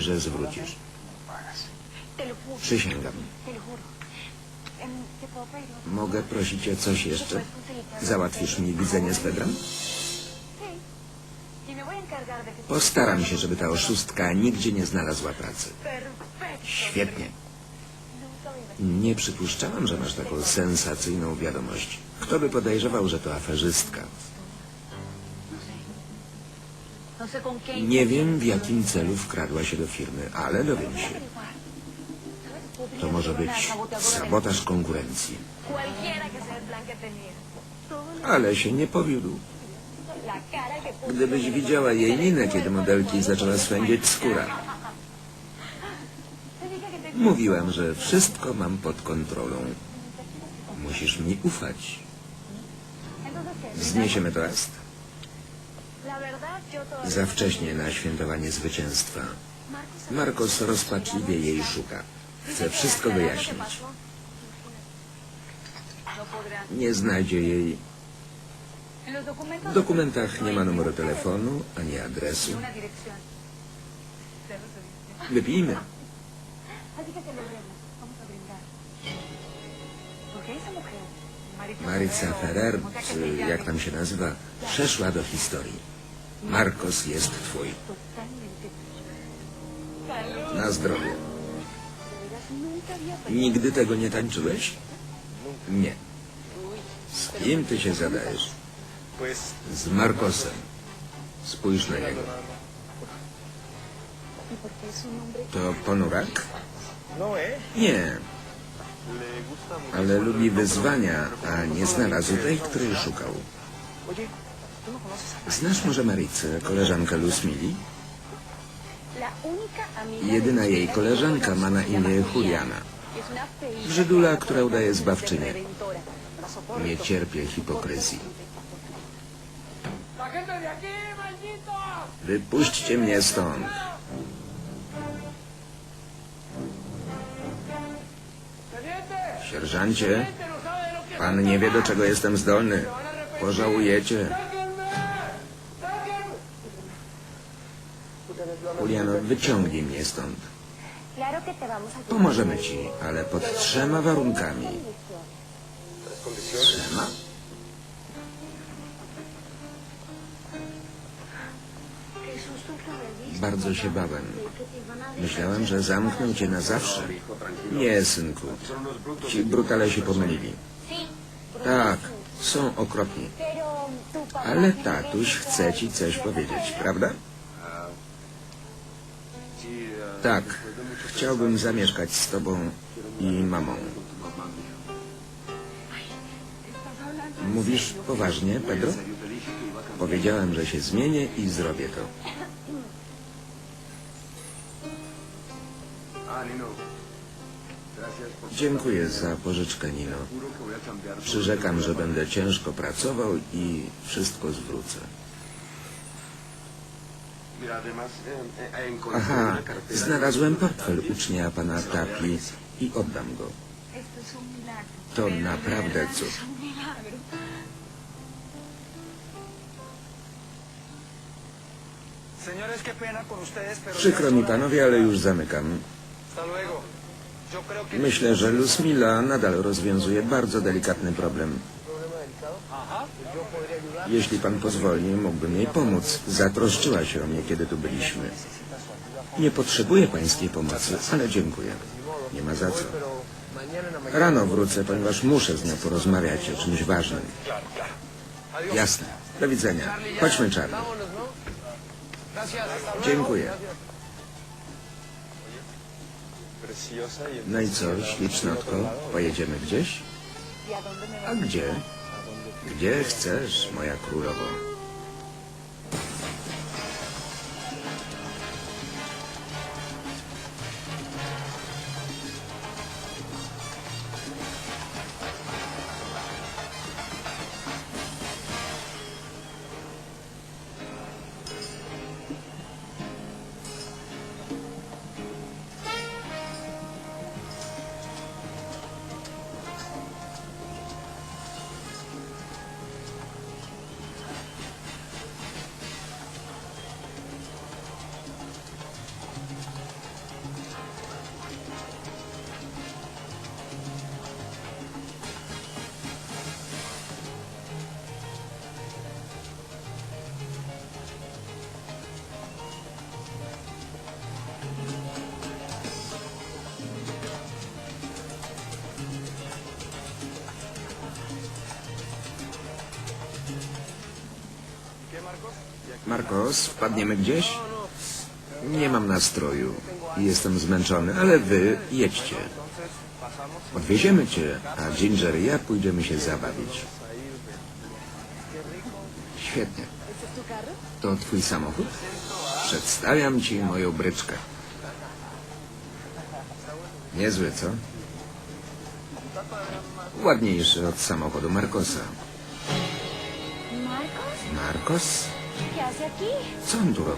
że zwrócisz. Przysięgam. te lo juro. Em, ¿Te puedo pedir un Mogę prosić o coś jeszcze? Załatwisz mi widzenie z Pedrem? Postaram się, żeby ta oszustka nigdzie nie znalazła pracy. Świetnie. Nie przypuszczałam, że masz taką sensacyjną wiadomość. Kto by podejrzewał, że to aferzystka? Nie wiem, w jakim celu wkradła się do firmy, ale dowiem się. To może być sabotaż konkurencji. Ale się nie powiódł. Gdybyś widziała jej minę, kiedy modelki zaczęła swędzić skóra. Mówiłam, że wszystko mam pod kontrolą. Musisz mi ufać. Zniesiemy toast. Za wcześnie na świętowanie zwycięstwa. Marcos rozpaczliwie jej szuka. Chce wszystko wyjaśnić. Nie znajdzie jej. W dokumentach nie ma numeru telefonu ani adresu. Wypijmy. Así que celebremos. Vamos a brindar. Porque esa mujer, Maritza, Maritza Ferrer, jak tam się nazywa, przeszła do historii. Marcos jest twój. Na zdrowie. Nigdy tego nie tańczyłeś? Nie. Z kim ty się zadajesz? Z Marcosem. Spójrz na niego. ¿Y por qué es un hombre To ponurak? Nie, ale lubi wyzwania, a nie znalazł tej, której szukał. Oye, ¿tú no conoces a Znasz może Maricę, koleżankę Lusmili? Jedyna jej koleżanka ma na imię Juliana. Żydula, która udaje zbawczynię. Nie cierpię hipokryzji. Wypuśćcie mnie stąd. Sierżancie, pan nie wie, do czego jestem zdolny. Pożałujecie. Juliano, wyciągnij mnie stąd. Pomożemy ci, ale pod trzema warunkami. Trzema? Bardzo się bałem. Myślałem, że zamknę cię na zawsze. Nie, synku. Ci brutale się pomylili. Tak, są okropni. Ale tatuś chce ci coś powiedzieć, prawda? Tak, chciałbym zamieszkać z tobą i mamą. Mówisz poważnie, Pedro? Powiedziałem, że się zmienię i zrobię to. Dziękuję za pożyczkę, Nino. Przyrzekam, że będę ciężko pracował i wszystko zwrócę. Aha, znalazłem portfel ucznia pana Tapi i oddam go. To naprawdę cud. Przykro mi panowie, ale już zamykam. Myślę, że Lusmila nadal rozwiązuje bardzo delikatny problem. Jeśli pan pozwoli, mógłbym jej pomóc. Zatroszczyła się o mnie, kiedy tu byliśmy. Nie potrzebuję pańskiej pomocy, ale dziękuję. Nie ma za co. Rano wrócę, ponieważ muszę z nią porozmawiać o czymś ważnym. Jasne. Do widzenia. Chodźmy, Charlie. Dziękuję. No i co, ślicznotko? Pojedziemy gdzieś? ¿Y a dónde me A gdzie? Gdzie chcesz, moja królowo? Marcos, wpadniemy gdzieś? Nie mam nastroju. Jestem zmęczony, ale wy jedźcie. Odwieziemy cię, a Ginger i ja pójdziemy się zabawić. Świetnie. To twój samochód? Przedstawiam ci moją bryczkę. Niezły, co? Ładniejszy od samochodu Marcosa. ¿Marcos? Marcos? ¿Qué hace aquí? Sandra